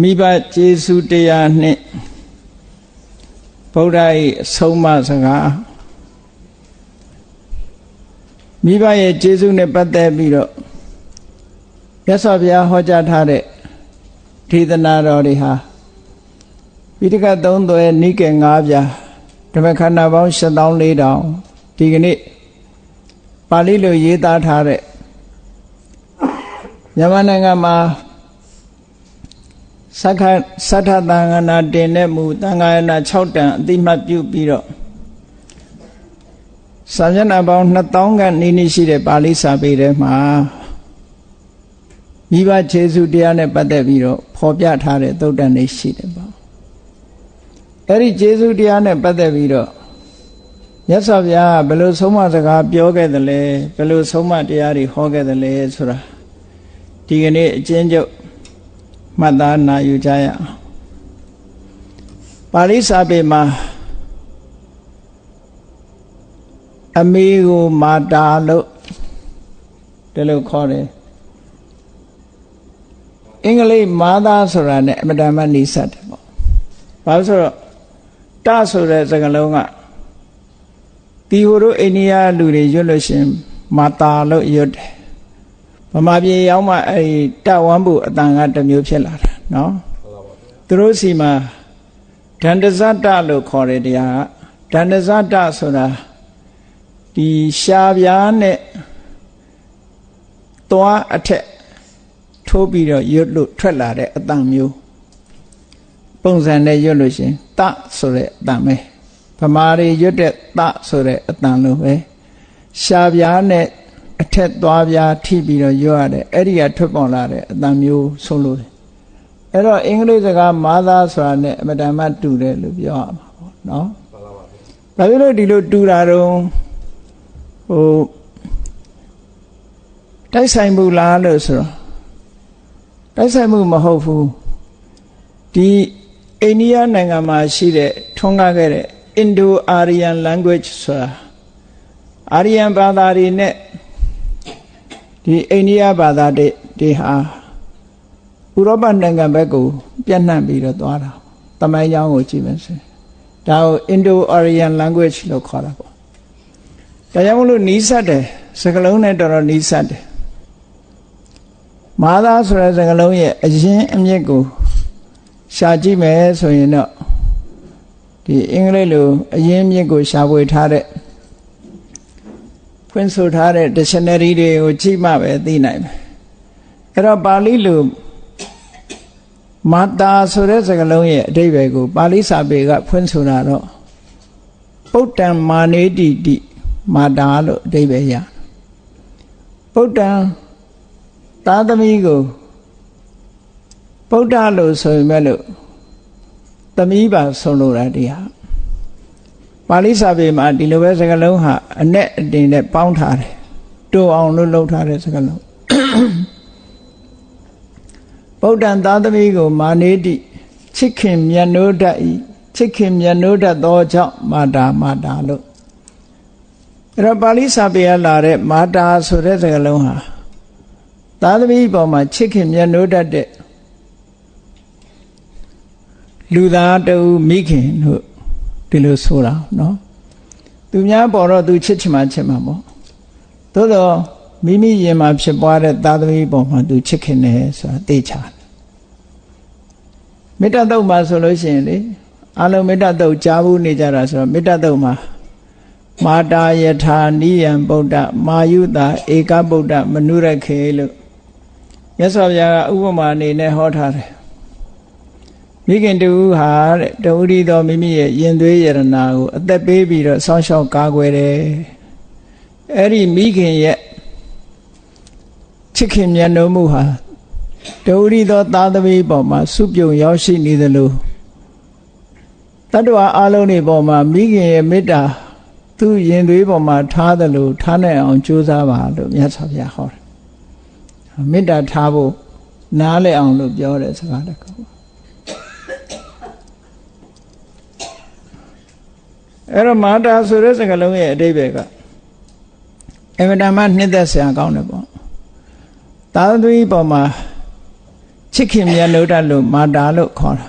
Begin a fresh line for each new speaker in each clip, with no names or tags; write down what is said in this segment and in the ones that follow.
မိဘကျေးဇူးတရားနှင့်ဗုဒ္ဓ၏အဆုံးအမစကားမိဘရဲ့ကျေးဇူးနဲ့ပတ်သက်ပြီးတော့မြတ်စွာဘုရားဟောကြားထားတဲ့ဒေသနာတော်တွေဟာပိဋကတ်သုံးသွဲနိကေ၅ပြားဓမ္မခန္ဓာပေါင်း7400ဒီကနေ့ပါဠိလိုရေးသားထားတဲ့မြန်မာနိုင်ငံမှာ သက္ခသတ္ထသံဃနာတင်တဲ့မူသံဃာယနာ6တန်အတိမတ်ပြုပြီးတော့စာမျက်နှာပေါင်း2000ခန့်နီးနီးရှိတဲ့ပါဠိစာပေထဲမှာမိဘခြေစုတရားနဲ့ပတ်သက်ပြီးတော့ဖော်ပြထားတဲ့သုတ်တန်တွေရှိတယ်ပေါ့အဲ့ဒီခြေစုတရားနဲ့ပတ်သက်ပြီးတော့မြတ်စွာဘုရားဘယ်လိုဆုံးမစကားပြောခဲ့သလဲဘယ်လိုဆုံးမတရားတွေဟောခဲ့သလဲဆိုတာဒီကနေ့အကျဉ်းချုပ် မှတ်သားနာယူကြရအောင်ပါဠိစာပေမှာအမေကိုမာတာလို့ဒီလိုခေါ်တယ်အင်္ဂလိပ်မာသားဆိုတာ ਨੇ အမတန်မှနှိစက်တယ်ပေါ့ဘာလို့ဆိုတော့တဆိုတဲ့စကားလုံးကဒီဟိုတို့အိန္ဒိယလူတွေရွတ်လို့ရှရင်မာတာလို့ရွတ်တယ် ဗမာပြည်ရောက်မှအဲ့တဝမ်းဘူးအတန်ကတစ်မျိုးဖြစ်လာတာနော်သူတို့စီမှာဒန္တဇတလို့ခေါ်တဲ့တရားကဒန္တဇတဆိုတာဒီရှားပြားနဲ့သွားအထက်ထိုးပြီးတော့ရွတ်လို့ထွက်လာတဲ့အတန်မျိုးပုံစံနဲ့ရွတ်လို့ရှရင်တဆိုတဲ့အတန်ပဲဗမာတွေရွတ်တဲ့တဆိုတဲ့အတန်လိုပဲရှားပြားနဲ့ အထက်သွားပြားထိပြီးတော့ရွတ်ရတယ်အဲ့ဒီကထွက်ပေါ်လာတဲ့အတန်မျိုးဆုံးလို့အဲ့တော့အင်္ဂလိပ်စကားမာသားဆိုတာနဲ့အမတန်မှတူတယ်လို့ပြောရမှာပေါ့နော်ဘာဖြစ်လို့ဒီလိုတူတာတော့ဟိုတိုက်ဆိုင်မှုလားလို့ဆိုတော့တိုက်ဆိုင်မှုမဟုတ်ဘူးဒီအိန္ဒိယနိုင်ငံမှာရှိတဲ့ထွန်းကားခဲ့တဲ့ Indo-Aryan language ဆိုတာအာရီယန်ဘာသာတွေနဲ့ ဒီအိန္ဒိယဘာသာတွေတွေဟာဥရောပနိုင်ငံဘက်ကိုပြန့်နှံ့ပြီးတော့သွားတာတမိုင်းကြောင်းကိုကြည့်မယ်ဆိုဒါကို Indo-Aryan language လို့ခေါ်တာပေါ့ဒါကြောင့်မလို့နီးစပ်တယ်စကလုံးနဲ့တော်တော်နီးစပ်တယ်မာသာဆိုတဲ့စကလုံးရဲ့အရင်အမြစ်ကိုရှာကြည့်မယ်ဆိုရင်တော့ဒီအင်္ဂလိပ်လိုအရင်အမြစ်ကိုရှာဖွေထားတဲ့ ဖွင့်ဆိုထားတဲ့ dictionary တွေကိုကြည့်မှပဲသိနိုင်မယ်အဲ့တော့ပါဠိလိုမာတာဆိုတဲ့စကားလုံးရဲ့အဓိပ္ပာယ်ကိုပါဠိစာပေကဖွင့်ဆိုတာတော့ပုတ်တံမာနေတိတိမာတာလို့အဓိပ္ပာယ်ရပုတ်တံသာသမီကိုပုဒ္ဓလို့ဆိုရင်မဲ့လို့သမီးပါဆုံးလို့တာတရား ပါဠိစာပေမှာဒီလိုပဲစကားလုံးဟာအ내အတင်နဲ့ပေါင်းထားတယ်တိုးအောင်လို့လုပ်ထားတဲ့စကားလုံးဗုဒ္ဓံသာသမီကိုမာနေတိချစ်ခင်မြတ်နိုးတတ်ဤချစ်ခင်မြတ်နိုးတတ်သောကြောင့်မာတာမာတာလို့အဲ့တော့ပါဠိစာပေရလာတဲ့မာတာဆိုတဲ့စကားလုံးဟာသာသမီပေါ်မှာချစ်ခင်မြတ်နိုးတတ်တဲ့လူသားတူမိခင်တို့ ဒီလိုဆိုတာနော်သူများပေါ်တော့သူချစ်ချင်မှချစ်မှာပေါ့သို့တော့မိမိရင်မှာဖြစ်ပွားတဲ့သာသမီပေါ်မှာသူချစ်ခင်တယ်ဆိုတာသိချာမေတ္တာတုတ်မှာဆိုလို့ရှိရင်လေအလုံးမေတ္တာတုတ်ကြားဘူးနေကြတာဆိုတော့မေတ္တာတုတ်မှာမာတာယထာနိယံဗုဒ္ဓမာယုတာဧကဗုဒ္ဓမနုရခေလို့မြတ်စွာဘုရားကဥပမာအနေနဲ့ဟောထားတယ် မိခင်တူဟာတဲ့တူရီတော်မိမိရဲ့ရင်သွေးယရနာကိုအသက်ပေးပြီးတော့ဆောင်းရှောက်ကာကွယ်တယ်အဲ့ဒီမိခင်ရဲ့ချစ်ခင်မြတ်နိုးမှုဟာတူရီတော်သားသမီးပေါ်မှာစုပြုံရောက်ရှိနေသလိုတတ္တဝါအလုံးတွေပေါ်မှာမိခင်ရဲ့မေတ္တာသူ့ရင်သွေးပေါ်မှာထားသလိုထားနိုင်အောင်ကြိုးစားပါလို့မြတ်စွာဘုရားဟောတယ်မေတ္တာထားဖို့နားလည်အောင်လို့ပြောတဲ့စကားတစ်ခု အဲ့တော့မာတာဆိုတဲ့စကားလုံးရဲ့အဓိပ္ပာယ်ကအမတန်မှနှစ်သက်စရာကောင်းတယ်ပေါ့သာသမီပေါ်မှာချစ်ခင်မြတ်လို့တတ်လို့မာတာလို့ခေါ်တာ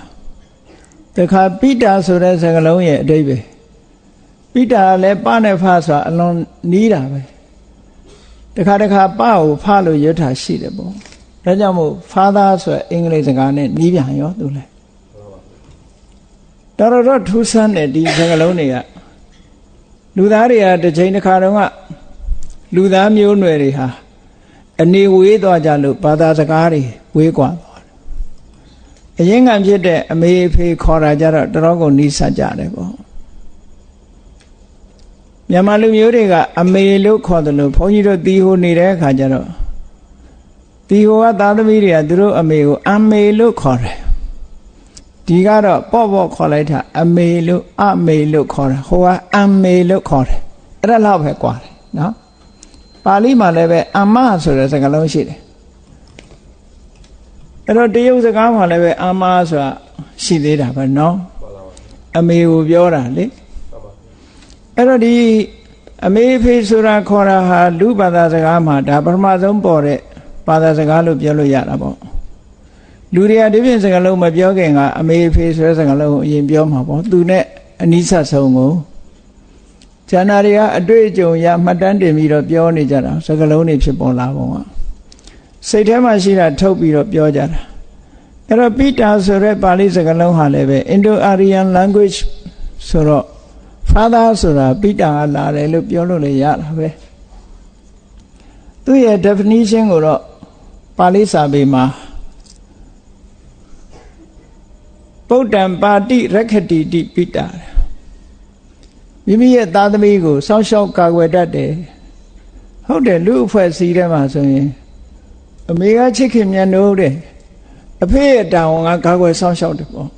တခါပိတာဆိုတဲ့စကားလုံးရဲ့အဓိပ္ပာယ်ပိတာကလည်းပနဲ့ဖဆိုတာအလွန်နီးတာပဲတခါတခါပကိုဖလို့ရွတ်တာရှိတယ်ပေါ့ဒါကြောင့်မို့ father ဆိုတဲ့အင်္ဂလိပ်စကားနဲ့နီးပြန်ရောသူလဲတော် တော်တော့ထူးဆန်းတဲ့ဒီစကားလုံးတွေကလူသားတွေကတစ်ချိန်တစ်ခါတုန်းကလူသားမျိုးနွယ်တွေဟာအနေဝေးသွားကြလို့ဘာသာစကားတွေဝေးกว่าသွားတယ်အရင်ကဖြစ်တဲ့အမေအဖေခေါ်တာကြတော့တော်တော်ကိုနီးစပ်ကြတယ်ပေါ့မြန်မာလူမျိုးတွေကအမေလို့ခေါ်တယ်လို့ဘုန်းကြီးတို့တီးဟိုနေတဲ့အခါကျတော့တီဟိုကသားသမီးတွေကသူတို့အမေကိုအမေလို့ခေါ်တယ် ဒီကတော့ပေါ့ပေါ့ခေါ်လိုက်တာအမေလို့အမေလို့ခေါ်တယ်ဟိုကအမေလို့ခေါ်တယ်အဲ့ဒါလောက်ပဲကွာတယ်နော်ပါဠိမှာလည်းပဲအမဆိုတဲ့စကားလုံးရှိတယ်အဲ့တော့တရုတ်စကားမှာလည်းပဲအမဆိုတာရှိသေးတာပဲနော်အမေကိုပြောတာလေအဲ့တော့ဒီအမေဖေဆိုတာခေါ်တာဟာလူဘာသာစကားမှာဒါပထမဆုံးပေါ်တဲ့ဘာသာစကားလို့ပြောလို့ရတာပေါ့ လူတွေကဒီပြင်စကားလုံးမပြောခင်ကအမေဖေဆိုတဲ့စကားလုံးကိုအရင်ပြောမှာပေါ့သူနဲ့အနိစ္စဆုံးကိုဇာနာတွေကအတွေ့အကြုံရမှတ်တမ်းတင်ပြီးတော့ပြောနေကြတာစကားလုံးတွေဖြစ်ပေါ်လာပုံကစိတ်ထဲမှာရှိတာထုတ်ပြီးတော့ပြောကြတာအဲ့တော့ပိတာဆိုတဲ့ပါဠိစကားလုံးဟာလည်းပဲ Indo-Aryan language ဆိုတော့ father ဆိုတာပိတာကလာတယ်လို့ပြောလို့လည်းရတာပဲသူ့ရဲ့ definition ကိုတော့ပါဠိစာပေမှာ ပုဒ္ဒံပါတိရက္ခတိတိပိတာမိမိရဲ့သားသမီးကိုစောင့်ရှောက်ကာကွယ်တတ်တယ်ဟုတ်တယ်လူအဖွဲ့စည်းထဲမှာဆိုရင်အမေကချစ်ခင်မြတ်လို့တဲ့အဖေရဲ့တာဝန်ကကာကွယ်စောင့်ရှောက်တယ်ပေါ့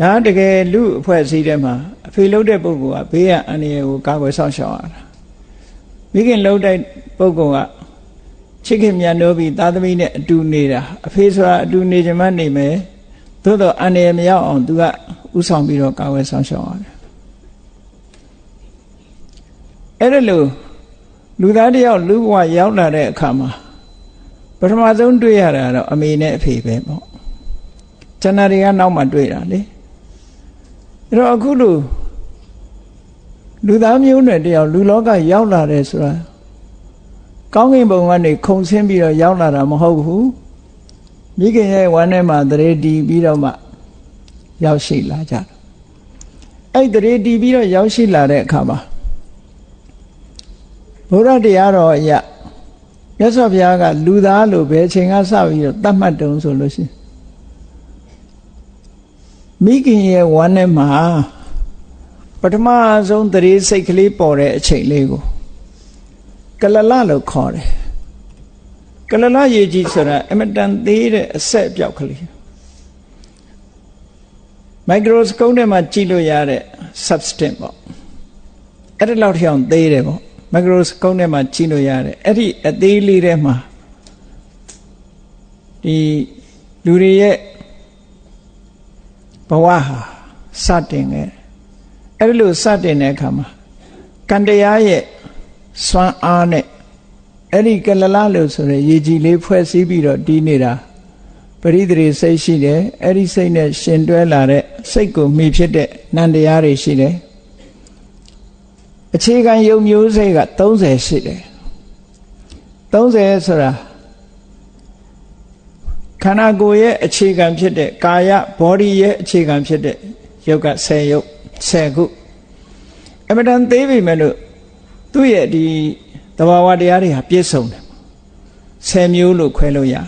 ဒါတကယ်လူအဖွဲ့စည်းထဲမှာအဖေလုပ်တဲ့ပုဂ္ဂိုလ်ကဘေးကအန္တရာယ်ကိုကာကွယ်စောင့်ရှောက်ရတာမိခင်လှုပ်တဲ့ပုဂ္ဂိုလ်ကချစ်ခင်မြတ်လို့ပြီးသားသမီးနဲ့အတူနေတာအဖေဆိုတာအတူနေကြမှနေမယ် သို့တော့အန္တရာယ်မရောက်အောင်သူကဥဆောင်ပြီးတော့ကာဝယ်ဆောင်ရှောက်ရတယ်အဲ့ဒါလို့လူသားတယောက်လူဘဝရောက်လာတဲ့အခါမှာပထမဆုံးတွေ့ရတာတော့အမေနဲ့အဖေပဲပေါ့ကျန်တာတွေကနောက်မှတွေ့တာလေအဲ့တော့အခုလို့လူသားမျိုးနွယ်တယောက်လူလောကရောက်လာတယ်ဆိုတာကောင်းကင်ဘုံကနေခုံဆင်းပြီးတော့ရောက်လာတာမဟုတ်ဘူး မိခင်ရဲ့ဝမ်းထဲမှာတရေတီးပြီးတော့မှရောက်ရှိလာကြတယ်အဲ့တရေတီးပြီးတော့ရောက်ရှိလာတဲ့အခါမှာဘုရားတရားတော်အရမြတ်စွာဘုရားကလူသားလို့ဘယ်အချိန်ကစပြီးတော့တတ်မှတ်တုံဆိုလို့ရှိရင်မိခင်ရဲ့ဝမ်းထဲမှာပထမဆုံးတရေစိတ်ကလေးပေါ်တဲ့အချိန်လေးကိုကလလလို့ခေါ်တယ် ကလလရေကြီးဆိုတာအမတန်သေးတဲ့အဆက်အပြောက်ကလေးမိုက်ခရိုစကုပ်ထဲမှာကြည့်လို့ရတဲ့ substance ပေါ့အဲ့ဒါလောက်ထအောင်သေးတယ်ပေါ့မိုက်ခရိုစကုပ်ထဲမှာကြည့်လို့ရတယ်အဲ့ဒီအသေးလေးထဲမှာဒီလူတွေရဲ့ဘဝဟာစတင်ခဲ့အဲ့ဒီလိုစတင်တဲ့အခါမှာကံတရားရဲ့စွမ်းအားနဲ့ အဲ့ဒီကလလလို့ဆိုရယ်ရေကြည်လေးဖွဲ့စည်းပြီးတော့တီးနေတာပရိသေစိတ်ရှိတယ်အဲ့ဒီစိတ်နဲ့ရှင်တွဲလာတဲ့စိတ်ကိုမိဖြစ်တဲ့နန္တရားတွေရှိတယ်အခြေခံယုံမျိုးစိတ်က30ရှိတယ်30ဆိုတာခန္ဓာကိုယ်ရဲ့အခြေခံဖြစ်တဲ့ကာယ body ရဲ့အခြေခံဖြစ်တဲ့ယုတ်က10ယုတ်10ခုအမတန်သေးပြီမဲ့လို့သူ့ရဲ့ဒီ တဘာဝတရားတွေဟာပြည့်စုံတယ်10မျိုးလို့ခွဲလို့ရတယ်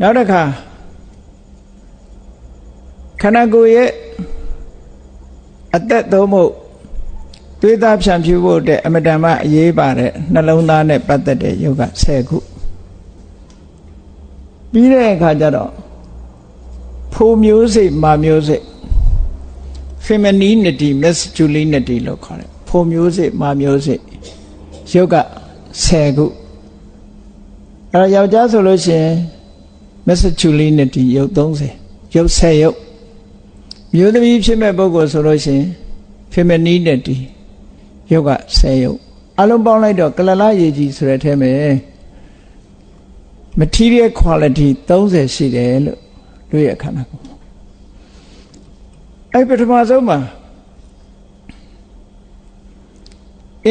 နောက်တစ်ခါခန္ဓာကိုယ်ရဲ့အသက်သုံးဖို့သွေးသားဖြန့်ဖြူးဖို့တဲ့အမတန်မှအရေးပါတဲ့နှလုံးသားနဲ့ပတ်သက်တဲ့ယုတ်က10ခုပြီးတဲ့အခါကျတော့ဖိုမျိုးစိတ်မာမျိုးစိတ် femininity masculinity လို့ခေါ်တယ် ဖိုမျိုးစိတ်မာမျိုးစိတ်ယုတ်က10ခုအဲတော့ယောက်ျားဆိုလို့ရှိရင် masculinity ယုတ်30ယုတ်10ယုတ်မျိုးသမီးဖြစ်မဲ့ပုဂ္ဂိုလ်ဆိုလို့ရှိရင် femininity ယုတ်က10ယုတ်အလုံးပေါင်းလိုက်တော့ကလလရေကြီးဆိုတဲ့အထဲမှာ material quality 30ရှိတယ်လို့တွေ့ရခန္ဓာကိုယ်အဲ့ပထမဆုံးမှာ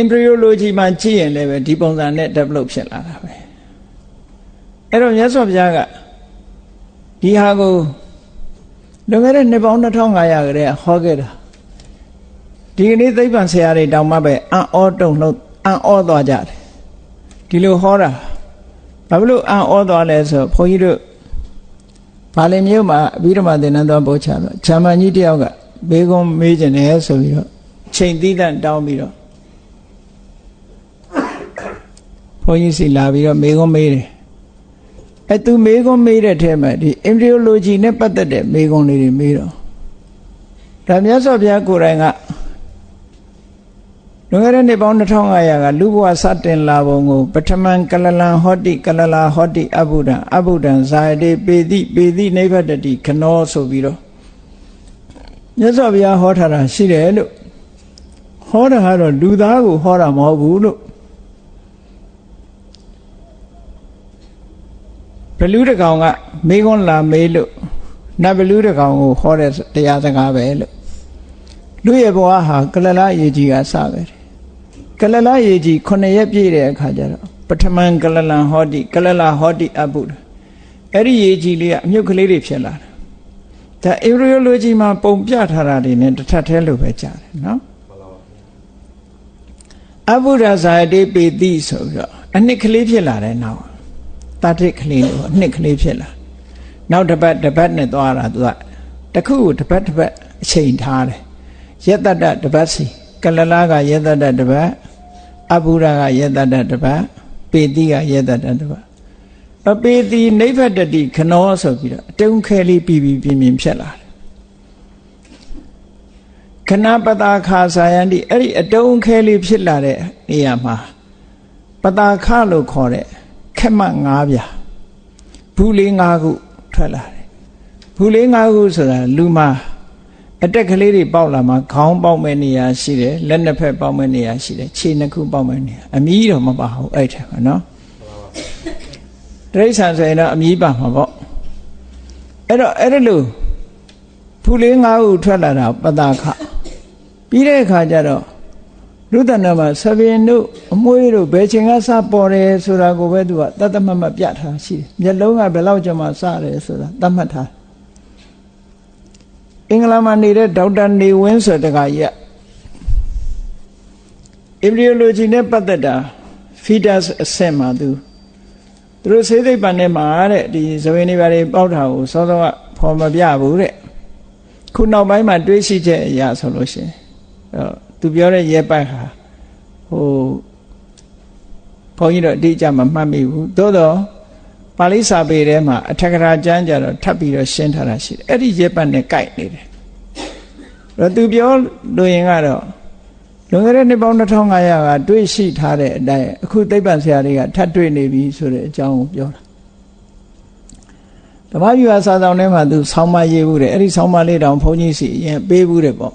embryology မှာကြည့်ရင်လည်းပဲဒီပုံစံနဲ့ develop ဖြစ်လာတာပဲအဲ့တော့မြတ်စွာဘုရားကဒီဟာကိုလွန်ခဲ့တဲ့နှစ်ပေါင်း2500ကလေးဟောခဲ့တာဒီကနေ့သိပ္ပံဆရာတွေတောင်မှပဲအံ့ဩတုန်လို့အံ့ဩသွားကြတယ်ဒီလိုဟောတာဘာဖြစ်လို့အံ့ဩသွားလဲဆိုဘုန်းကြီးတို့ဘာလင်မြို့မှာအဘိဓမ္မာသင်္นานတော်ပို့ချတော့ဂျာမန်ကြီးတယောက်ကဘေးကုန်းမေးကျင်တယ်ဆိုပြီးတော့ချိန်သီးတန့်တောင်းပြီးတော့ ဘုန်းကြီးစီလာပြီးတော့မေးကုန်းမေးတယ်အဲသူမေးခွန်းမေးတဲ့ထဲမှာဒီ embryology နဲ့ပတ်သက်တဲ့မေးခွန်းလေးတွေမေးတော့ဒါမြတ်စွာဘုရားကိုယ်တိုင်ကလွန်ခဲ့တဲ့နှစ်ပေါင်း2500ကလူဘဝစတင်လာပုံကိုပထမံကလလံဟောတိကလလာဟောတိအဘုဒ္ဓံအဘုဒ္ဓံဇာတိပေတိပေတိနိဗ္ဗတတိခနောဆိုပြီးတော့မြတ်စွာဘုရားဟောထားတာရှိတယ်လို့ဟောတာကတော့လူသားကိုဟောတာမဟုတ်ဘူးလို့ ဘလူးတကောင်ကမေးခွန်းလာမေးလို့နတ်ဘလူးတကောင်ကိုဟောတဲ့တရားစကားပဲလို့လူရဲ့ဘဝဟာကလလရေကြီးကစပဲတယ်ကလလရေကြီး9ရက်ပြည့်တဲ့အခါကျတော့ပထမံကလလံဟောတိကလလဟောတိအဘုဒ္ဓအဲ့ဒီရေကြီးလေးကအမြုပ်ကလေးတွေဖြစ်လာတာဒါ embryology မှာပုံပြထားတာတွေနဲ့တစ်ထပ်သေးလို့ပဲကြားတယ်နော်အဘုဒ္ဓဇာတိပေတိဆိုပြီးတော့အနှစ်ကလေးဖြစ်လာတယ်နောက် တတိကလေးလို့အနှစ်ကလေးဖြစ်လာနောက်တစ်ပတ်တစ်ပတ်နဲ့သွားတာသူကတခုကိုတစ်ပတ်တစ်ပတ်အချိန်ထားတယ်ယတတ္တတစ်ပတ်စီကလလာကယတတ္တတစ်ပတ်အဘုရကယတတ္တတစ်ပတ်ပေတိကယတတ္တတစ်ပတ်အပေတိနိဗ္ဗတတိခနောဆိုပြီးတော့အတုံးခဲလေးပြီးပြီးပြင်းပြင်းဖြစ်လာတယ်ခဏပတာခာဇာယန္တိအဲ့ဒီအတုံးခဲလေးဖြစ်လာတဲ့နေရာမှာပတာခလို့ခေါ်တဲ့ ခက်မ၅ပြာဘူးလေး၅ခုထွက်လာတယ်ဘူးလေး၅ခုဆိုတာလူမှာအတက်ကလေးတွေပေါက်လာမှာခေါင်းပေါက်မဲ့နေရာရှိတယ်လက်နှစ်ဖက်ပေါက်မဲ့နေရာရှိတယ်ခြေနှစ်ခုပေါက်မဲ့နေရာအမီးတော့မပါဘူးအဲ့ထက်မှာနော်တရိษံဆိုရင်တော့အမီးပါမှာပေါ့အဲ့တော့အဲ့ဒါလို့ဘူးလေး၅ခုထွက်လာတာပတာခပြီးတဲ့အခါကျတော့ လူတဏ္ဍမှာသဗင်တို့အမွှေးတို့ဘယ်ချိန်ကစပေါ်တယ်ဆိုတာကိုပဲသူကတတ်တမတ်မပြထားရှိတယ်မျက်လုံးကဘယ်လောက်ကြာမှစတယ်ဆိုတာသတ်မှတ်ထားအင်္ဂလန်မှာနေတဲ့ဒေါက်တာနေဝင်းဆိုတဲ့ကကြီးက embryology နဲ့ပတ်သက်တာ fetus အဆင့်မှာသူသူတို့စေသိပ္ပံနဲ့မှာတဲ့ဒီဇဝေနေပါတွေပေါက်တာကိုစောစောကဖော်မပြဘူးတဲ့ခုနောက်ပိုင်းမှာတွေးရှိချက်အရာဆိုလို့ရှိရင်အဲ သူပြောတဲ့ရဲပိုက်ဟာဟိုဘုန်းကြီးတော့အတိအကျမမှတ်မိဘူးသို့တော့ပါဠိစာပေထဲမှာအထက်ကရာကျမ်းကြတော့ထပ်ပြီးတော့ရှင်းထားတာရှိတယ်အဲ့ဒီရဲပတ်နဲ့ကြိုက်နေတယ်အဲ့တော့သူပြောလို့ရင်ကတော့လွန်ခဲ့တဲ့နှစ်ပေါင်း2500ကတွေးရှိထားတဲ့အတိုင်းအခုသိပ္ပံဆရာတွေကထပ်တွေးနေပြီဆိုတဲ့အကြောင်းကိုပြောတာဓမ္မယူဟာစာဆောင်ထဲမှာသူဆောင်းမရေးဘူးတယ်အဲ့ဒီဆောင်းမလေးတောင်ဘုန်းကြီးစီအရင်ပေးဘူးတယ်ပေါ့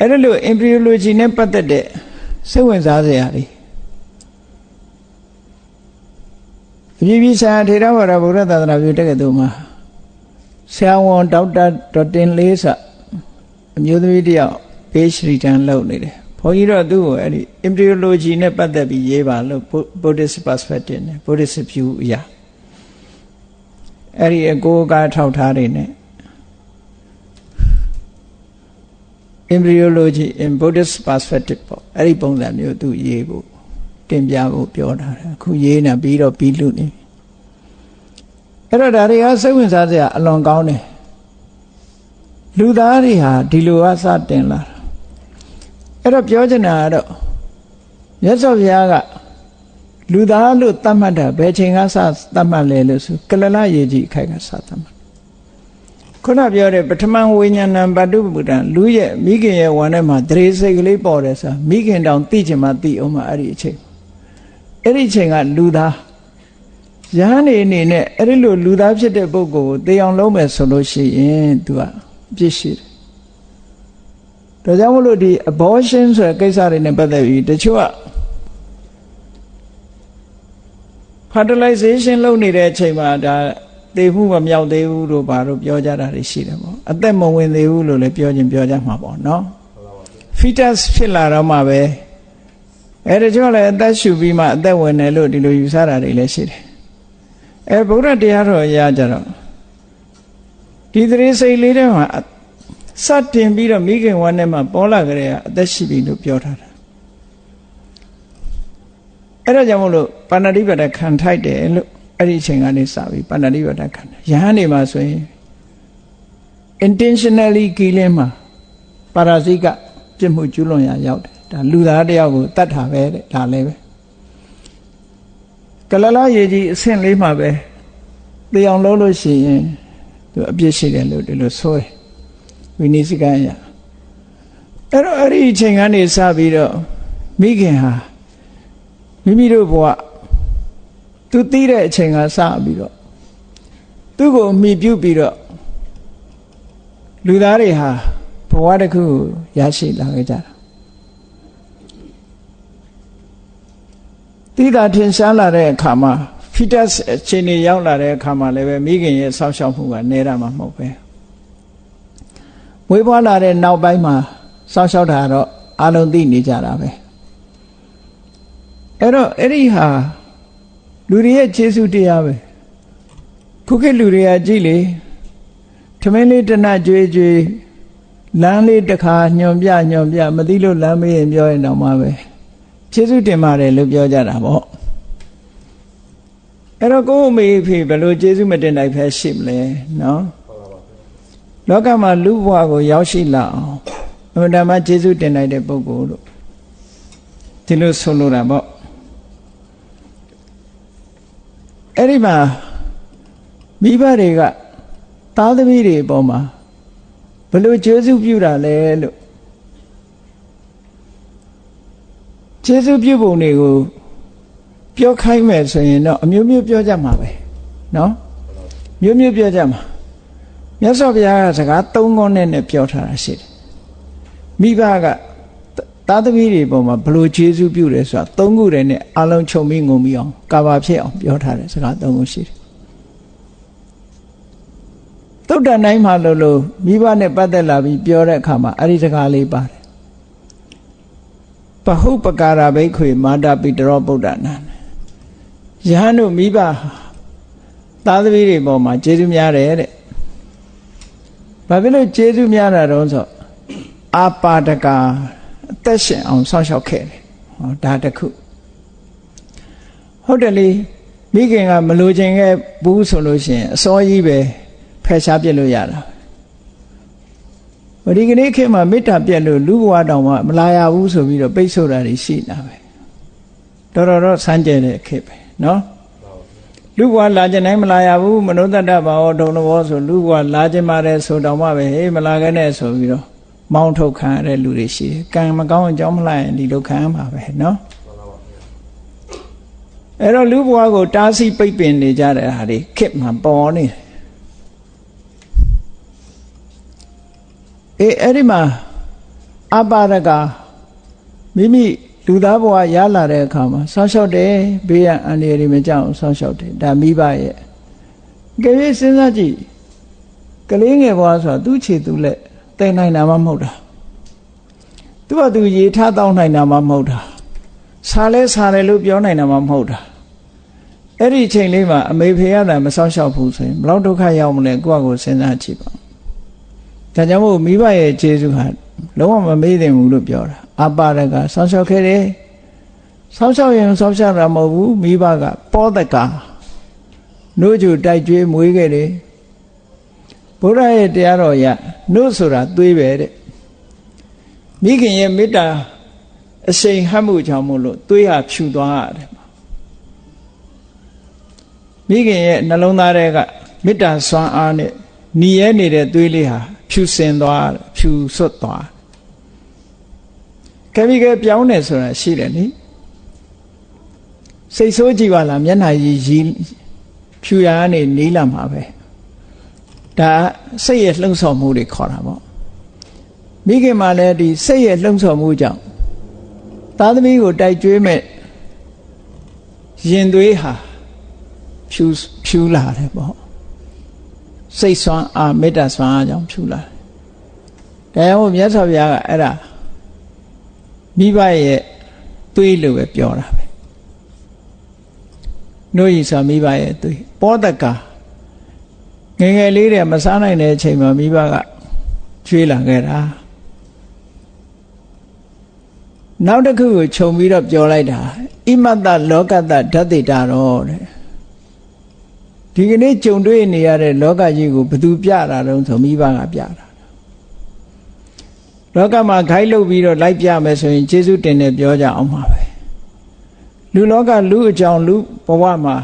အဲ့ဒါလို့ embryology နဲ့ပတ်သက်တဲ့စိတ်ဝင်စားစရာတွေအပြည်ပြည်ဆိုင်ရာထေရဝါဒဗုဒ္ဓသာသနာပြုတက္ကသိုလ်မှာဆရာဝန်ဒေါက်တာဒေါ်တင်လေးဆအမျိုးသမီးတယောက် PhD တန်းလုပ်နေတယ်ဘုန်းကြီးတော့သူ့ကိုအဲ့ဒီ embryology နဲ့ပတ်သက်ပြီးရေးပါလို့ Buddhist perspective နဲ့ Buddhist view အရာအဲ့ဒီအကိုအကားထောက်ထားတွေနဲ့ embryology in buddhist perspective ပေါ့အဲ့ဒီပုံစံမျိုးသူရေးဖို့တင်ပြဖို့ပြောတာအခုရေးနေပြီးတော့ပြီးလူနေအဲ့တော့ဒါတွေကစိတ်ဝင်စားစရာအလွန်ကောင်းတယ်လူသားတွေဟာဒီလိုအစတင်လာတာအဲ့တော့ပြောချင်တာကတော့မြတ်စွာဘုရားကလူသားလို့သတ်မှတ်တာဘယ်ချိန်ကစသတ်မှတ်လဲလို့ဆိုကလလရေကြီးအခိုက်ကစသတ်မှတ် ခုနပြောတဲ့ပထမဝိညာဏံပတုပ္ပတံလူရဲ့မိခင်ရဲ့ဝမ်းထဲမှာဒရေစိတ်ကလေးပေါ်တယ်ဆိုတာမိခင်တောင်သိချင်မှသိအောင်မှအဲ့ဒီအချိန်အဲ့ဒီအချိန်ကလူသားရဟန်းနေအနေနဲ့အဲ့ဒီလိုလူသားဖြစ်တဲ့ပုဂ္ဂိုလ်ကိုသိအောင်လုပ်မယ်ဆိုလို့ရှိရင် तू ကပြည့်ရှိတယ်ဒါကြောင့်မလို့ဒီ abortion ဆိုတဲ့ကိစ္စတွေနဲ့ပတ်သက်ပြီးတချို့က fertilization လုပ်နေတဲ့အချိန်မှာဒါ သေမှုမမြောက်သေးဘူးလို့ဘာလို့ပြောကြတာတွေရှိတယ်ပေါ့အသက်မဝင်သေးဘူးလို့လည်းပြောခြင်းပြောကြမှာပေါ့နော် fetus ဖြစ်လာတော့မှပဲအဲဒါကြောင့်လည်းအသက်ရှူပြီးမှအသက်ဝင်တယ်လို့ဒီလိုယူဆတာတွေလည်းရှိတယ်အဲဗုဒ္ဓတရားတော်အရာကြတော့ဒီသရေစိတ်လေးထဲမှာစတင်ပြီးတော့မိခင်ဝမ်းထဲမှာပေါ်လာကြတဲ့အသက်ရှိပြီလို့ပြောထားတာအဲ့ဒါကြောင့်မို့လို့ပါဏာတိပဒခံထိုက်တယ်လို့ အဲ့ဒီအချိန်ကနေစပြီးပါဏာတိပဒခံတယ်ယဟန်နေမှာဆိုရင် intentionally killing မှာပါရာဇိကပြစ်မှုကျူးလွန်ရာရောက်တယ်ဒါလူသားတယောက်ကိုတတ်တာပဲတဲ့ဒါလည်းပဲကလလရေကြီးအဆင့်လေးမှာပဲတေအောင်လုပ်လို့ရှိရင်သူအပြစ်ရှိတယ်လို့ဒီလိုဆိုတယ်ဝိနည်းစကံရအဲ့တော့အဲ့ဒီအချိန်ကနေစပြီးတော့မိခင်ဟာမိမိတို့ဘဝ သူသိတဲ့အချိန်ကစပြီးတော့သူ့ကိုအမိပြုတ်ပြီးတော့လူသားတွေဟာဘဝတစ်ခုကိုရရှိလာခဲ့ကြတာတိတာထင်ရှားလာတဲ့အခါမှာ fetus အခြေအနေရောက်လာတဲ့အခါမှာလည်းပဲမိခင်ရဲ့ဆောက်ရှောက်မှုကနေတာမှမဟုတ်ပဲမွေးဖွားလာတဲ့နောက်ပိုင်းမှာဆောက်ရှောက်တာတော့အလုံးသိနေကြတာပဲအဲ့တော့အဲ့ဒီဟာ လူတွေရဲ့ခြေဆုတရားပဲခုခေတ်လူတွေကကြည့်လေထမင်းလေးတနတ်ကြွေးကြွေးလမ်းလေးတစ်ခါညွန်ပြညွန်ပြမသိလို့လမ်းမေးရင်ပြောရင်တော့မှပဲခြေဆုတင်ပါတယ်လို့ပြောကြတာပေါ့အဲ့တော့ကိုယ့်အမေဖေဘယ်လိုခြေဆုမတင်နိုင်ဖဲရှိမလဲနော်လောကမှာလူဘဝကိုရောက်ရှိလာအောင်အမှန်တမ်းခြေဆုတင်နိုင်တဲ့ပုဂ္ဂိုလ်လို့ဒီလိုဆိုလိုတာပေါ့ အဲ့ဒီမှာမိဘတွေကသားသမီးတွေအပေါ်မှာဘယ်လိုကျေးဇူးပြုတာလဲလို့ကျေးဇူးပြုပုံတွေကိုပြောခိုင်းမယ်ဆိုရင်တော့အမျိုးမျိုးပြောကြမှာပဲเนาะမျိုးမျိုးပြောကြမှာမြတ်စွာဘုရားကစကား၃ခုနဲ့နဲ့ပြောထားတာရှိတယ်မိဘက သားသမီးတွေပေါ်မှာဘယ်လိုကျေးဇူးပြုတယ်ဆိုတာ၃ခုတည်းနဲ့အလုံးချုပ်ပြီးငုံပြီးအောင်ကာဘာဖြစ်အောင်ပြောထားတယ်စကား၃ခုရှိတယ်တုတ်တန်တိုင်းမှာလို့လို့မိဘနဲ့ပတ်သက်လာပြီးပြောတဲ့အခါမှာအဲ့ဒီစကားလေးပါတယ်ပဟုပကာရဘိခွေ မာတာပိတရောဗုဒ္ဓနာယဟန်တို့မိဘသားသမီးတွေပေါ်မှာကျေးဇူးများတယ်တဲ့ဘာဖြစ်လို့ကျေးဇူးများတာတော့ဆိုအာပါဒကာအ သက်ရှင်အောင်ဆောက်ရှောက်ခဲ့တယ်ဟောဒါတခုဟုတ်တယ်လေမိခင်ကမလိုချင်ခဲ့ဘူးဆိုလို့ရှိရင်အစောကြီးပဲဖယ်ရှားပြစ်လို့ရတာဒီကနေ့ခေတ်မှာမေတ္တာပြက်လို့လူဘဝတောင်မှမလာရဘူးဆိုပြီးတော့ပိတ်ဆို့တာတွေရှိနေတာပဲတော်တော်တော့စမ်းကြဲတဲ့ခေတ်ပဲနော်လူဘဝလာခြင်းတိုင်းမလာရဘူးမနုဿတ္တဘာဝဒုံဘောဆိုလူဘဝလာခြင်းပါတယ်ဆိုတောင်မှပဲဟေးမလာခဲ့နဲ့ဆိုပြီးတော့ မောင်းထုတ်ခံရတဲ့လူတွေရှိတယ်ကံမကောင်းအကြောင်းမလိုက်ရင်ဒီလိုခံရမှာပဲနော်အဲ့တော့လူဘဝကိုတားဆီးပိတ်ပင်နေကြတဲ့ဟာတွေခေတ်မှာပေါ်နေတယ်အေးအဲ့ဒီမှာအပါရကမိမိလူသားဘဝရလာတဲ့အခါမှာဆောင်းလျှောက်တယ်ဘေးရန်အန္တရာယ်တွေမကြောက်ဆောင်းလျှောက်တယ်ဒါမိဘရဲ့ကြည့်စဉ်းစားကြည့်ကလေးငယ်ဘဝဆိုတာသူ့ခြေသူ့လက် တည်နိုင်တာမှမဟုတ်တာသူကသူရေထားတောင်းနိုင်တာမှမဟုတ်တာစားလဲစားတယ်လို့ပြောနိုင်တာမှမဟုတ်တာအဲ့ဒီအချိန်လေးမှာအမေဖေရတာမဆောင်းလျှောက်ဘူးဆိုရင်ဘလောက်ဒုက္ခရောက်မလဲကိုယ့်အကိုစဉ်းစားကြည့်ပါဒါကြောင့်မို့မိဘရဲ့ခြေဆုဟာလုံးဝမမေ့သင့်ဘူးလို့ပြောတာအပါရကဆောင်းလျှောက်ခဲ့တယ်ဆောင်းလျှောက်ရင်ဆောင်းလျှောက်တာမဟုတ်ဘူးမိဘကပောတကနှုတ်ကြူတိုက်ကျွေးမွေးခဲ့တယ် ဘုရားရဲ့တရားတော်ရနှုတ်ဆိုတာသွေးပဲတဲ့မိခင်ရဲ့မေတ္တာအရှိန်ဟတ်မှုကြောင့်မို့လို့သွေးဟာဖြူသွားရတယ်မိခင်ရဲ့နှလုံးသားထဲကမေတ္တာစွမ်းအားနဲ့หนีရဲနေတဲ့သွေးလေးဟာဖြူစင်သွားဖြူဆွတ်သွားကဲပြီးကဲပြောင်းတယ်ဆိုတာရှိတယ်နိစိတ်ဆိုးကြည့်ပါလားမျက်နှာရည်ရည်ဖြူရကနေနီးလာမှာပဲ ဒါစိတ်ရဲ့လှုံ့ဆော်မှုတွေခေါ်တာပေါ့မိခင်မှလည်းဒီစိတ်ရဲ့လှုံ့ဆော်မှုကြောင့်သားသမီးကိုတိုက်ကြွေးမဲ့ရင်သွေးဟာဖြူဖြူလာတယ်ပေါ့စိတ်ဆွမ်းအာမေတ္တာဆွမ်းအားကြောင့်ဖြူလာတယ်တရားဟိုမြတ်စွာဘုရားကအဲ့ဒါမိဘရဲ့သွေးလို့ပဲပြောတာပဲနှုတ်ရည်ဆိုမိဘရဲ့သွေးပောတက ငယ်ငယ်လေးတည်းမစားနိုင်တဲ့အချိန်မှာမိဘကကျွေးလာခဲ့တာနောက်တစ်ခုကိုခြုံပြီးတော့ပြောလိုက်တာဣမတ္တလောကတ္တဓာတိတာရောတဲ့ဒီကနေ့ကြုံတွေ့နေရတဲ့လောကကြီးကိုဘယ်သူပြတာတုံးဆိုမိဘကပြတာလောကမှာခိုင်းလုပ်ပြီးတော့လိုက်ပြမယ်ဆိုရင်ကျေးဇူးတင်တယ်ပြောကြအောင်ပါပဲလူလောကလူအကြောင်းလူဘဝမှာ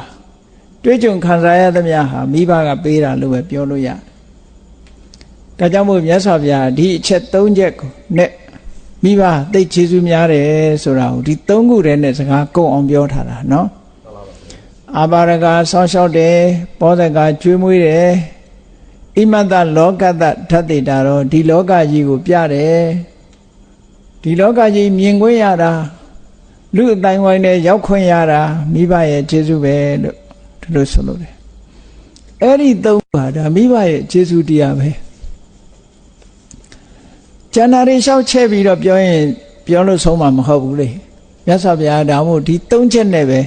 တွေ့ကြုံခံစားရသမျှဟာမိဘကပေးတာလို့ပဲပြောလို့ရတယ်။ဒါကြောင့်မို့မြတ်စွာဘုရားဒီအချက်၃ချက်ကိုနဲ့မိဘသိကျေးဇူးများတယ်ဆိုတာကိုဒီ၃ခုတည်းနဲ့စကားကုန်အောင်ပြောထားတာနော်။အာဘာရကဆောင်းလျှောက်တယ်၊ပောဇကကျွေးမွေးတယ်။ဣမတလောကတထတ်တေတာတော့ဒီလောကကြီးကိုပြတယ်။ဒီလောကကြီးမြင်ခွင့်ရတာလူအတိုင်းဝိုင်းနဲ့ရောက်ခွင့်ရတာမိဘရဲ့ကျေးဇူးပဲလို့ ဒီလိုဆိုလို့တယ်အဲ့ဒီသုံးပါဒါမိဘရဲ့ကျေးဇူးတရားပဲကျန်တာတွေလျှောက်ချက်ပြီးတော့ပြောရင်ပြောလို့ဆုံးမှာမဟုတ်ဘူးလေမြတ်စွာဘုရားဒါမှမဟုတ်ဒီသုံးချက်နဲ့ပဲ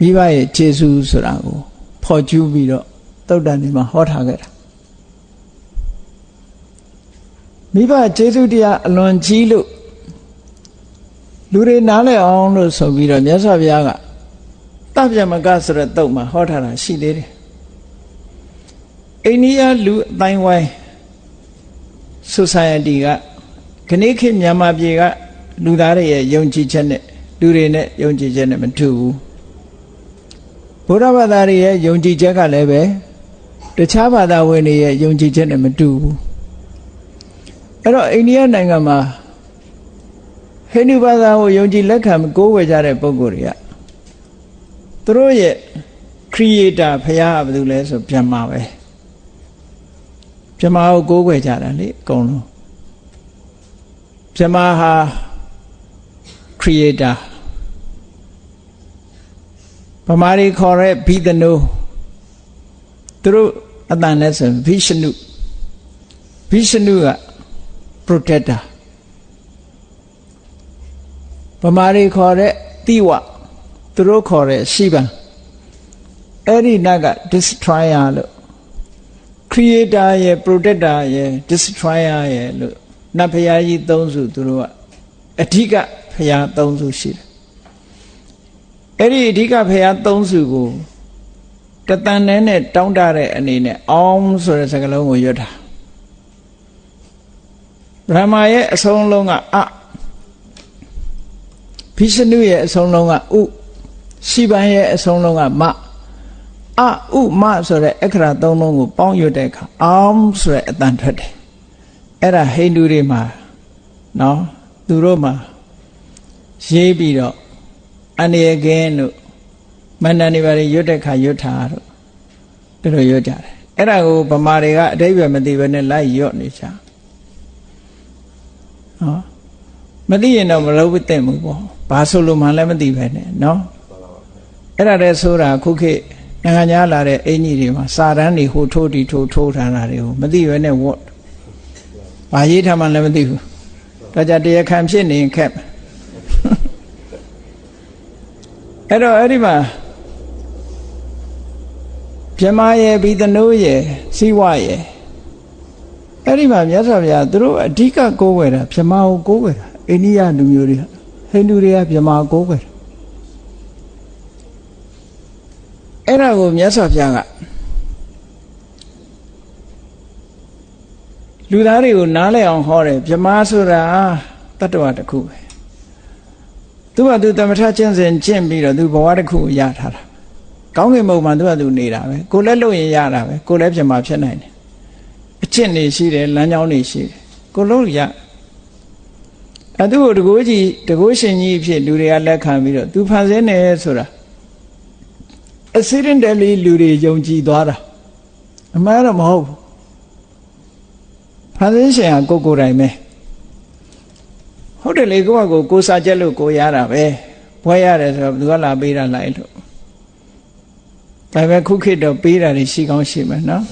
မိဘရဲ့ကျေးဇူးဆိုတာကိုဖော်ကျူးပြီးတော့သုတ်တန်ဒီမှာဟောထားခဲ့တာမိဘကျေးဇူးတရားအလွန်ကြီးလို့လူတွေနားလည်အောင်လို့ဆိုပြီးတော့မြတ်စွာဘုရားက တပြမကဆိုတဲ့တုတ်မှာဟောထားတာရှိသေးတယ်အိန္ဒိယလူအတိုင်းဝိုင်း society ကခဏခေတ်မြန်မာပြည်ကလူသားတွေရဲ့ယုံကြည်ချက်နဲ့လူတွေနဲ့ယုံကြည်ချက်နဲ့မတူဘူးဘုရားဘာသာတွေရဲ့ယုံကြည်ချက်ကလည်းပဲတခြားဘာသာဝင်တွေရဲ့ယုံကြည်ချက်နဲ့မတူဘူးအဲ့တော့အိန္ဒိယနိုင်ငံမှာဟိန္ဒူဘာသာကိုယုံကြည်လက်ခံကိုးဝယ်ကြတဲ့ပုဂ္ဂိုလ်တွေက သူတို့ရဲ့ creator ဖခင်ကဘာလို့လဲဆိုပြန်มาပဲပြမကိုကိုးကွယ်ကြတာလေအကုန်လုံးပြမဟာ creator ဗမာရီခေါ်တဲ့ဘိသနုသူတို့အတန်နဲ့ဆိုဗိရှနုဗိရှနုက protector ဗမာရီခေါ်တဲ့တိဝ သူတို့ခေါ်တဲ့ရှိဗံအဲ့ဒီနတ်က destroyer လို့ creator ရဲ့ protector ရဲ့ destroyer ရဲ့လို့နတ်ဖရာကြီးသုံးစုသူတို့ကအဓိကဖရာသုံးစုရှိတယ်အဲ့ဒီအဓိကဖရာသုံးစုကိုတတန်နဲ့နဲ့တောင်းတတဲ့အနေနဲ့အောင်ဆိုတဲ့စကားလုံးကိုရွတ်တာဗြဟ္မာရဲ့အဆုံးလုံးကအဘိရှနုရဲ့အဆုံးလုံးကဥ ရှိပန်ရဲ့အဆုံးလုံးကမအဥမဆိုတဲ့အခရာသုံးလုံးကိုပေါင်းရွတ်တဲ့အခါအောင်ဆိုတဲ့အတန်ထွက်တယ်အဲ့ဒါဟိန္ဒူတွေမှာနော်သူတို့မှာရေးပြီးတော့အနေကင်းတို့မန္တန်တွေဘာတွေရွတ်တဲ့ခါရွတ်ထားတို့တို့လိုရွတ်ကြတယ်အဲ့ဒါကိုဗမာတွေကအတိတ်ပဲမသိဘဲနဲ့လိုက်ရွတ်နေကြဟောမသိရင်တော့မလုပ်သင့်ဘူးပေါ့ဘာဆိုလို့မှလည်းမသိပဲနဲ့နော် အဲ့ဒါတည်းဆိုတာခုခေတ်နိုင်ငံခြားလာတဲ့အင်ကြီးတွေမှာစာတန်းတွေဟိုထိုးတီထိုးထိုးထားတာတွေကိုမသိဘဲနဲ့ဝတ်ဘာရေးထားမှလည်းမသိဘူးဒါကြတရားခံဖြစ်နေခက်အဲ့တော့အဲ့ဒီမှာပြမရဲ့ဘိသနိုးရဲ့စီဝရဲ့အဲ့ဒီမှာမြတ်စွာဘုရားသူတို့အဓိကကိုးဝယ်တာပြမကိုကိုးဝယ်တာအိန္ဒိယလူမျိုးတွေဟိန္ဒူတွေကပြမကိုးဝယ်တာ အဲ့ဒါကိုမြတ်စွာဘုရားကလူသားတွေကိုနားလည်အောင်ဟောတယ်ပြမဆိုတာတတ္တဝါတစ်ခုပဲသူကသူတမထကျင့်စဉ်ကျင့်ပြီးတော့သူဘဝတစ်ခုကိုရထားတာကောင်းကင်ဘုံမှာသူကသူနေတာပဲကိုလည်းလုပ်ရင်ရတာပဲကိုလည်းပြမဖြစ်နိုင်တယ်အကျင့်နေရှိတယ်လမ်းကြောင်းနေရှိတယ်ကိုလုံးရအဲသူ့ကိုတကိုးကြီးတကိုးရှင်ကြီးဖြစ်လူတွေကလက်ခံပြီးတော့သူဖန်ဆင်းတယ်ဆိုတာ accidentally လူတွေယုံကြည်သွားတာအမှန်တော့မဟုတ်ဘူးဖန်ဆင်းရှင်ကကိုကိုယ်တိုင်ပဲဟုတ်တယ်လေကိုယ့်ဘကိုကိုစားချက်လို့ကိုရတာပဲဘွဲရတယ်ဆိုတော့ဘယ်သူကလာပေးတာလိုက်လို့ဒါပေမဲ့ခုခေတ်တော့ပေးတာတွေရှိကောင်းရှိမယ်နော်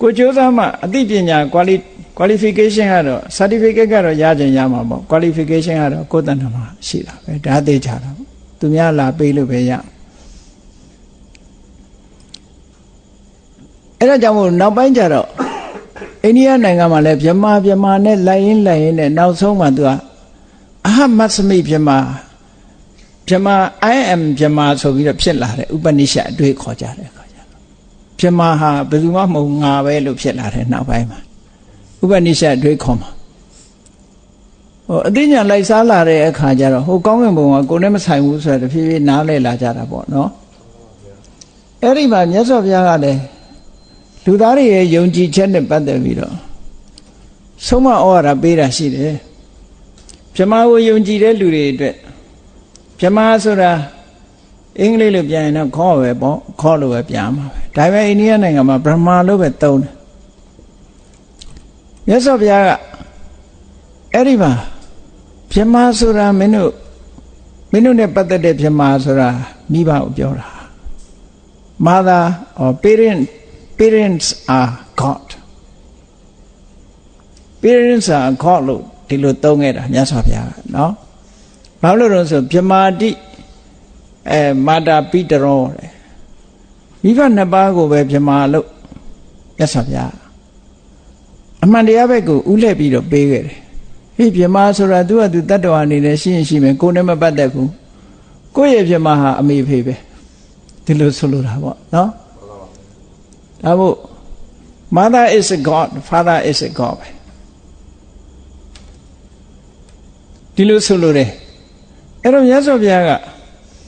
ကိုကြိုးစားမှအသိပညာ quali qualification ကတော့ certificate ကတော့ရကြင်ရမှာပေါ့ qualification ကတော့ကိုယ်တဏ္ဍာမှာရှိတာပဲဒါသိကြတာပေါ့ သူများလာပေးလို့ပဲရအဲ့ဒါကြောင့်မို့နောက်ပိုင်းကျတော့အိန္ဒိယနိုင်ငံမှာလည်းဗြဟ္မာဗြဟ္မာနဲ့လိုက်ရင်းလိုက်ရင်းနဲ့နောက်ဆုံးမှသူကအဟမတ်စမိဗြဟ္မာဗြဟ္မာ I am ဗြဟ္မာဆိုပြီးတော့ဖြစ်လာတဲ့ဥပနိရှတ်အတွေ့ခေါ်ကြတယ်ခေါ်ကြတယ်ဗြဟ္မာဟာဘယ်သူမှမဟုတ်ငါပဲလို့ဖြစ်လာတဲ့နောက်ပိုင်းမှာဥပနိရှတ်အတွေ့ခေါ်မှာ ဟိုအသိဉာဏ်လိုက်စားလာတဲ့အခါကျတော့ဟိုကောင်းကင်ဘုံကကိုယ်နဲ့မဆိုင်ဘူးဆိုတော့တဖြည်းဖြည်းနားလဲလာကြတာပေါ့နော်အဲ့ဒီမှာမြတ်စွာဘုရားကလည်းလူသားတွေရဲ့ယုံကြည်ချက်နဲ့ပတ်သက်ပြီးတော့ဆုံးမဩဝါဒပေးတာရှိတယ်ဗြဟ္မာကိုယုံကြည်တဲ့လူတွေအတွက်ဗြဟ္မာဆိုတာအင်္ဂလိပ်လိုပြန်ရင်တော့ခေါ်ပဲပေါ့ခေါ်လို့ပဲပြန်မှာပဲဒါပေမဲ့အိန္ဒိယနိုင်ငံမှာဗြဟ္မာလို့ပဲသုံးတယ်မြတ်စွာဘုရားကအဲ့ဒီမှာ ပြမဆိုတာမင်းတို့မင်းတို့နဲ့ပတ်သက်တဲ့ပြမဆိုတာမိဘကိုပြောတာ mother or parent parents are god parents are god လို့ဒီလိုသုံးခဲ့တာမြတ်စွာဘုရားကနော်ဘာလို့လဲဆိုပြမာတိအဲမာတာပိတရောတဲ့မိဘနှစ်ပါးကိုပဲပြမာလို့မြတ်စွာဘုရားအမှန်တရားဘက်ကိုဥလှည့်ပြီးတော့ပေးခဲ့တယ် ဟေ့ဗြဟ္မာဆိုတာသူကသူတတ္တဝါအနေနဲ့ရှိရင်ရှိမယ်ကိုယ်နဲ့မပတ်သက်ဘူးကိုယ့်ရဲ့ဗြဟ္မာဟာအမေဖေပဲဒီလိုဆိုလိုတာပေါ့နော်ဒါမို့ mother is a god father is a god ပဲဒီလိုဆိုလိုတယ်အဲ့တော့မြတ်စွာဘုရားက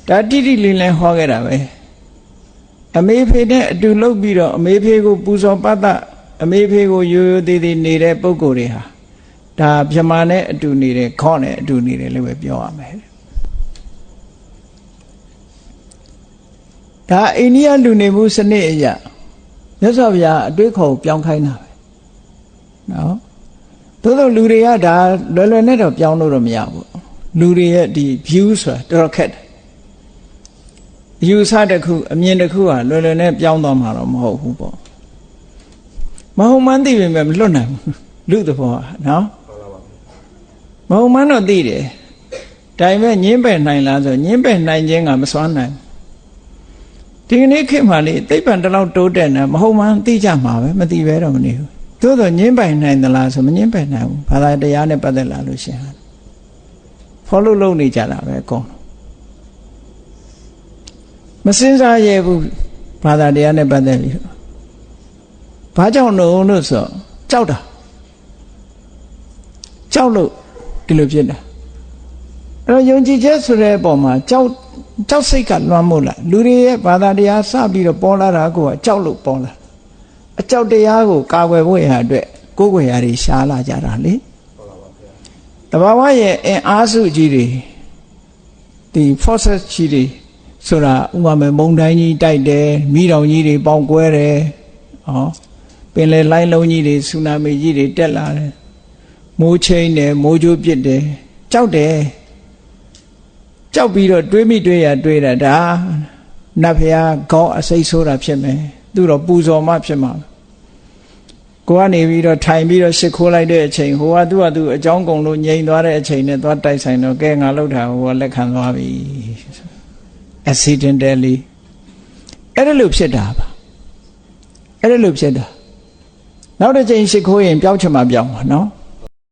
ဒါတိတိလင်းလင်းဟောခဲ့တာပဲအမေဖေနဲ့အတူလုပ်ပြီးတော့အမေဖေကိုပူဇော်ပတ်သက်အမေဖေကိုရိုးရိုးသေးသေးနေတဲ့ပုံကိုယ်တွေဟာ ဒါဗြဟ္မာနဲ့အတူနေတယ်ခေါနဲ့အတူနေတယ်လို့ပဲပြောရမယ်ဒါအိန္ဒိယလူနေမှုစနစ်အရာမြတ်စွာဘုရားအတွေ့ခေါ်ပြောင်းခိုင်းတာပဲနော်သို့သောလူတွေကဒါလွယ်လွယ်နဲ့တော့ပြောင်းလို့တော့မရဘူးလူတွေရဲ့ဒီ view ဆိုတာတော်တော်ခက်တယ်အယူဆတစ်ခုအမြင်တစ်ခုဟာလွယ်လွယ်နဲ့ပြောင်းသွားမှာတော့မဟုတ်ဘူးပေါ့မဟုတ်မှန်းသိပေမဲ့မလွတ်နိုင်ဘူးလူသဘောဟာနော် မဟုတ်မှန်းတော့သိတယ်ဒါပေမဲ့ညင်းပယ်နိုင်လားဆိုညင်းပယ်နိုင်ခြင်းကမစွမ်းနိုင်ဒီကနေ့ခေတ်မှာလေသိပ္ပံတလောက်တိုးတက်နေမဟုတ်မှန်းသိကြမှာပဲမသိပဲတော့မနေဘူးသို့တော့ညင်းပယ်နိုင်သလားဆိုမညင်းပယ်နိုင်ဘူးဘာသာတရားနဲ့ပတ်သက်လာလို့ရှင် follow လုပ်နေကြတာပဲအကုန်မစင်စားရဘူးဘာသာတရားနဲ့ပတ်သက်ပြီးတော့ဘာကြောင့်လို့လို့ဆိုကြောက်တာကြောက်လို့ ဒီလိုဖြစ်တာအဲ့တော့ယုံကြည်ချက်ဆိုတဲ့အပေါ်မှာကြောက်ကြောက်စိတ်ကလွှမ်းမိုးလာလူတွေရဲ့ဘာသာတရားစပြီးတော့ပေါ်လာတာကိုကကြောက်လို့ပေါ်လာအကြောက်တရားကိုကာကွယ်ဖို့ရအတွက်ကိုယ်ကိုယ်ရာတွေရှားလာကြတာလေတဘာဝရဲ့အင်အားစုကြီးတွေဒီ forces ကြီးတွေဆိုတာဥပမာမုံတိုင်းကြီးတိုက်တယ်မိတောင်ကြီးတွေပေါင်ကွဲတယ်ဟောပင်လေလိုင်းလုံးကြီးတွေဆူနာမီကြီးတွေတက်လာတယ် မိုးချင်းတယ်မိုးကြိုးပစ်တယ်ကြောက်တယ်ကြောက်ပြီးတော့တွေးမိတွေးရတွေးတာဒါနတ်ဖျားခေါင်းအစိတ်ဆိုးတာဖြစ်မယ်သူတော့ပူဇော်မှဖြစ်မှာကိုကနေပြီးတော့ထိုင်ပြီးတော့ရှ िख ိုးလိုက်တဲ့အချိန်ဟိုကသူ့ဟာသူအကြောင်းကုန်လို့ငြိမ်သွားတဲ့အချိန်နဲ့သွားတိုက်ဆိုင်တော့ကဲငါလှုပ်တာဟိုကလက်ခံသွားပြီ accidentally အဲ့ဒါလို့ဖြစ်တာပါအဲ့ဒါလို့ဖြစ်တာနောက်တစ်ချိန်ရှ िख ိုးရင်ပျောက်ချင်မှပျောက်မှာနော်